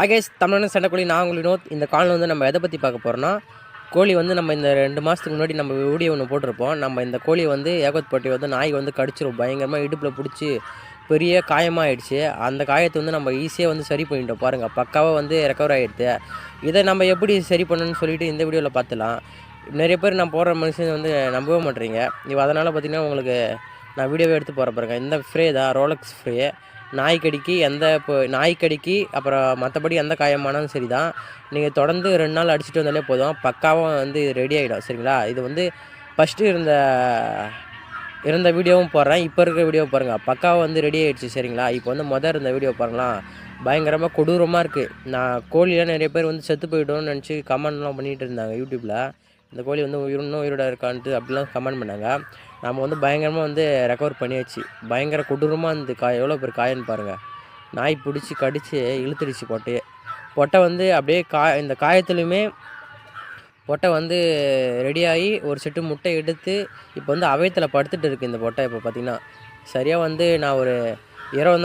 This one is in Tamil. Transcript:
ஆகேஷ் தமிழன் சண்டைக்கோழி நான் உங்களுக்கு வினோத் இந்த காலில் வந்து நம்ம எதை பற்றி பார்க்க போகிறோம்னா கோழி வந்து நம்ம இந்த ரெண்டு மாதத்துக்கு முன்னாடி நம்ம வீடியோ ஒன்று போட்டிருப்போம். நம்ம இந்த கோழியை வந்து ஏகத்பட்டி வந்து நாய் வந்து கடிச்சிரும். பயங்கரமாக இடுப்பில் பிடிச்சி பெரிய காயமாகிடுச்சு அந்த காயத்தை வந்து நம்ம ஈஸியாக வந்து சரி பண்ணிட்டோம். பாருங்கள் பக்காவாக வந்து ரெக்கவர் ஆகிடுது இதை நம்ம எப்படி சரி பண்ணணும்னு சொல்லிட்டு இந்த வீடியோவில் பார்த்துலாம். நிறைய பேர் நான் போடுற மனுஷன் வந்து நம்பவே மாட்டேறீங்க இப்போ அதனால் பார்த்தீங்கன்னா உங்களுக்கு நான் வீடியோவே எடுத்து போகிற பாருங்கள் இந்த ஃப்ரே தான் ரோலக்ஸ் ஃப்ரே நாய்க்கடிக்கு எந்த இப்போ நாய்க்கடிக்கு அப்புறம் மற்றபடி எந்த காயமானாலும் சரி தான் நீங்கள் தொடர்ந்து ரெண்டு நாள் அடிச்சுட்டு வந்தாலே போதும். பக்காவாக வந்து ரெடி ஆகிடும் சரிங்களா? இது வந்து ஃபஸ்ட்டு இருந்த இருந்த வீடியோவும் போடுறேன். இப்போ இருக்கிற வீடியோ பாருங்கள் பக்காவாக வந்து ரெடி ஆகிடுச்சு சரிங்களா? இப்போ வந்து மொதல் இருந்த வீடியோ பாருங்களா பயங்கரமாக கொடூரமாக இருக்குது நான் கோழிலாம் நிறைய பேர் வந்து செத்து போயிட்டோம்னு நினச்சி கமெண்ட்லாம் பண்ணிகிட்டு இருந்தாங்க யூடியூப்பில் இந்த கோழி வந்து உயிர் இன்னும் உயிரோட இருக்கான்ட்டு அப்படிலாம் கமெண்ட் பண்ணாங்க. நம்ம வந்து பயங்கரமாக வந்து ரெக்கவர் பண்ணியாச்சு. பயங்கர கொடூரமாக இந்த காய் எவ்வளோ பேர் காயன்னு பாருங்கள் நாய் பிடிச்சி கடித்து இழுத்துடுச்சு பொட்டையே. பொட்டை வந்து அப்படியே கா இந்த காயத்துலையுமே பொட்டை வந்து ரெடியாகி ஒரு செட்டு முட்டை எடுத்து இப்போ வந்து அவயத்தில் படுத்துட்டு இருக்குது இந்த பொட்டை இப்போ பார்த்திங்கன்னா சரியாக வந்து நான் ஒரு இரவு